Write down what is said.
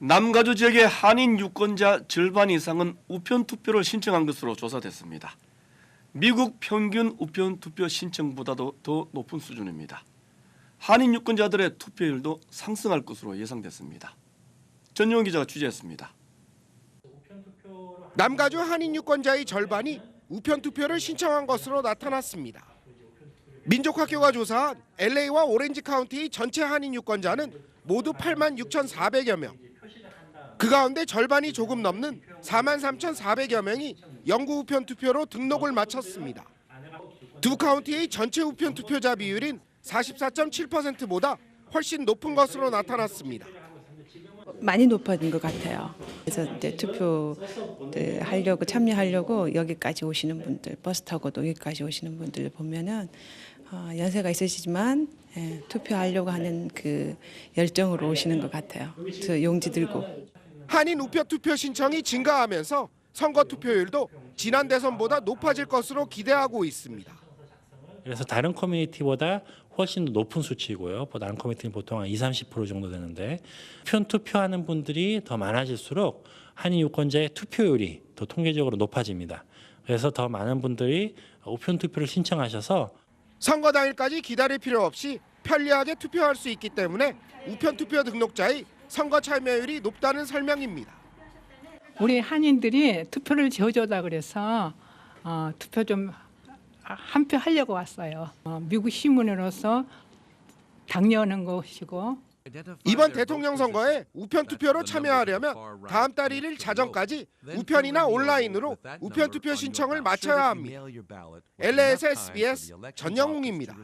남가주 지역의 한인 유권자 절반 이상은 우편 투표를 신청한 것으로 조사됐습니다. 미국 평균 우편 투표 신청보다도 더 높은 수준입니다. 한인 유권자들의 투표율도 상승할 것으로 예상됐습니다. 전용 기자가 취재했습니다. 남가주 한인 유권자의 절반이 우편 투표를 신청한 것으로 나타났습니다. 민족학교가 조사한 LA와 오렌지 카운티의 전체 한인 유권자는 모두 8만 6,400여 명. 그 가운데 절반이 조금 넘는 4만 3,400여 명이 영구 우편 투표로 등록을 마쳤습니다. 두 카운티의 전체 우편 투표자 비율인 44.7%보다 훨씬 높은 것으로 나타났습니다. 많이 높아진 것 같아요. 그래서 이제 투표 네, 하려고 참여하려고 여기까지 오시는 분들, 버스 타고도 여기까지 오시는 분들 보면은 어, 연세가 있으시지만 예, 투표하려고 하는 그 열정으로 오시는 것 같아요. 저 용지 들고. 한인 우표 투표 신청이 증가하면서 선거 투표율도 지난 대선보다 높아질 것으로 기대하고 있습니다. 그래서 다른 커뮤니티보다 훨씬 더 높은 수치이고요. 뭐 다른 커뮤니티는 보통 한 20, 30% 정도 되는데 편 투표하는 분들이 더 많아질수록 한인 유권자의 투표율이 더 통계적으로 높아집니다. 그래서 더 많은 분들이 우편 투표를 신청하셔서 선거 당일까지 기다릴 필요 없이 편리하게 투표할 수 있기 때문에 우편 투표 등록자의 선거 참여율이 높다는 설명입니다. 우리 한인들이 투표를 지어줘다 그래서 어, 투표 좀 한 표 하려고 왔어요. 어, 미국 시민으로서 당연한 것이고 이번 대통령 선거에 우편 투표로 참여하려면 다음 달 1일 자정까지 우편이나 온라인으로 우편 투표 신청을 마쳐야 합니다. LA에서 SBS 전영웅입니다.